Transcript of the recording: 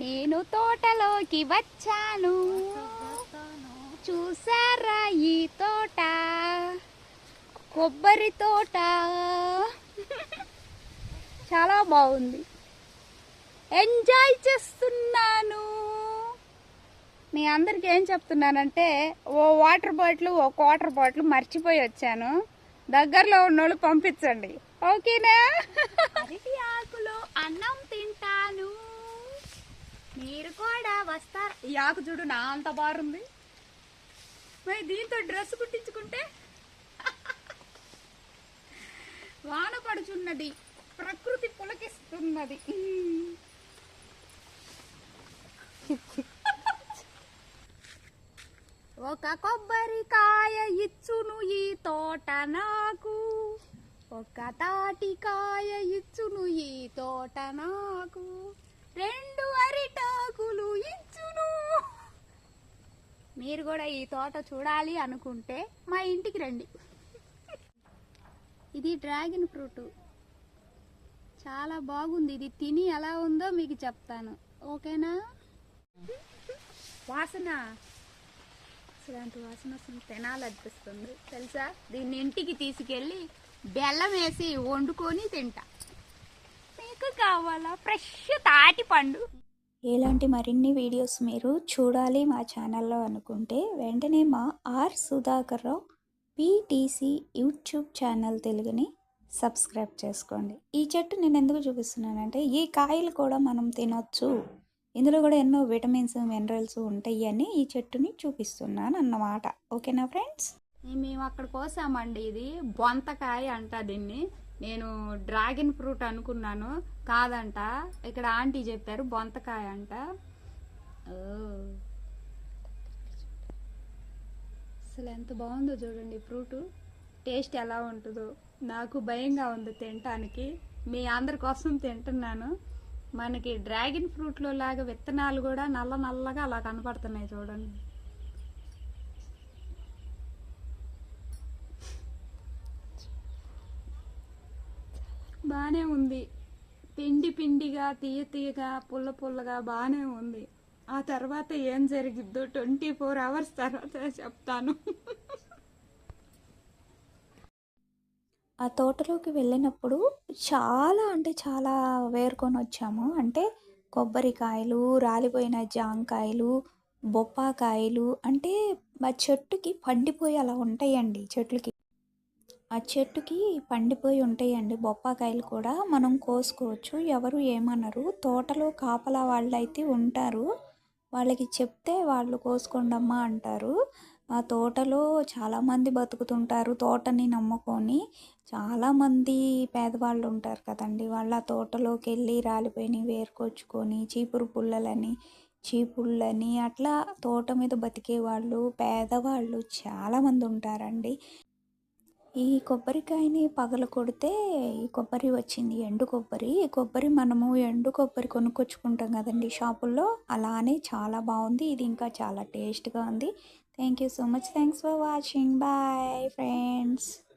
నేను తోటలోకి వచ్చాను. చూసారా ఈ తోట? కొబ్బరి తోట. చాలా బాగుంది. ఎంజాయ్ చేస్తున్నాను. మీ అందరికి ఏం చెప్తున్నానంటే ఓ వాటర్ బాటిల్ ఓ వాటర్ బాటిల్ మర్చిపోయి వచ్చాను. దగ్గరలో ఉన్నోళ్ళు పంపించండి. ఓకేనా? అరటి ఆకులో అన్నం తింటాను మీరు కూడా వస్తారు? ఈ ఆకు చూడు నా అంత బారుంది మరి దీంతో డ్రెస్ కుట్టించుకుంటే? వాన పడుచున్నది ప్రకృతి పులకిస్తున్నది. ఒక కొబ్బరికాయ ఇచ్చును ఈ తోట నాకు. ఒక తాటికాయ ఇచ్చును ఈ తోట నాకు. రెండు అరిటాకులు ఇచ్చును. మీరు కూడా ఈ తోట చూడాలి అనుకుంటే మా ఇంటికి రండి. ఇది డ్రాగన్ ఫ్రూట్. చాలా బాగుంది. ఇది తిని ఎలా ఉందో మీకు చెప్తాను. ఓకేనా? వాసన. ఇలాంటి వాసన అసలు తినాలనిపిస్తుంది. తెలుసా? దీన్ని ఇంటికి తీసుకెళ్ళి బెల్లం వేసి వండుకొని తింటా. కావాలా? ఫ్రెష్ తాటి పండు. ఇలాంటి మరిన్ని వీడియోస్ మీరు చూడాలి మా ఛానల్లో అనుకుంటే వెంటనే మా R Sudhakar Rao PTC YouTube channel తెలుగుని సబ్స్క్రైబ్ చేసుకోండి. ఈ చెట్టు నేను ఎందుకు చూపిస్తున్నానంటే ఈ కాయలు కూడా మనం తినొచ్చు. ఇందులో కూడా ఎన్నో విటమిన్స్ మినరల్స్ ఉంటాయి అని ఈ చెట్టుని చూపిస్తున్నాను అన్నమాట. ఓకేనా ఫ్రెండ్స్? మేము అక్కడ కోసామండి ఇది? బొంతకాయ అంట దీన్ని. నేను డ్రాగన్ ఫ్రూట్ అనుకున్నాను కాదంట. ఇక్కడ ఆంటీ చెప్పారు బొంతకాయ అంట. ఓ. అసలు ఎంత బాగుందో చూడండి ఫ్రూట్. టేస్ట్ ఎలా ఉంటుందో. నాకు భయంగా ఉంది తినటానికి. మీ అందరి కోసం తింటున్నాను. మనకి డ్రాగన్ ఫ్రూట్లో లాగా విత్తనాలు కూడా నల్ల నల్లగా అలా కనపడుతున్నాయి చూడండి. బాగానే ఉంది. పిండి పిండిగా తీయ తీయగా పుల్ల పుల్లగా బాగానే ఉంది. ఆ తర్వాత ఏం జరిగిద్దో ట్వంటీ ఫోర్ అవర్స్ తర్వాత చెప్తాను. ఆ తోటలోకి వెళ్ళినప్పుడు చాలా అంటే చాలా వేరుకొని వచ్చాము. అంటే కొబ్బరికాయలు రాలిపోయిన జాంకాయలు బొప్పాకాయలు అంటే మా చెట్టుకి పండిపోయి అలా ఉంటాయండి చెట్లకి. ఆ చెట్టుకి పండిపోయి ఉంటాయండి బొప్పాకాయలు కూడా. మనం కోసుకోవచ్చు. ఎవరు ఏమనరు. తోటలో కాపలా వాళ్ళు అయితే ఉంటారు. వాళ్ళకి చెప్తే వాళ్ళు కోసుకోండమ్మా అంటారు. ఆ తోటలో చాలామంది బతుకుతుంటారు తోటని నమ్ముకొని. చాలామంది పేదవాళ్ళు ఉంటారు కదండి. వాళ్ళ తోటలోకి వెళ్ళి రాలిపోయి వేరుకొచ్చుకొని చీపురు పుల్లలని చీపుళ్ళని అట్లా తోట మీద బతికే వాళ్ళు పేదవాళ్ళు చాలామంది ఉంటారండి. ఈ కొబ్బరికాయని పగల కొడితే ఈ కొబ్బరి వచ్చింది ఎండు కొబ్బరి. ఈ కొబ్బరి మనము ఎండు కొబ్బరి కొనుక్కొచ్చుకుంటాం కదండి షాపుల్లో. అలానే చాలా బాగుంది. ఇది ఇంకా చాలా టేస్ట్గా ఉంది. Thank you so much thanks for watching bye friends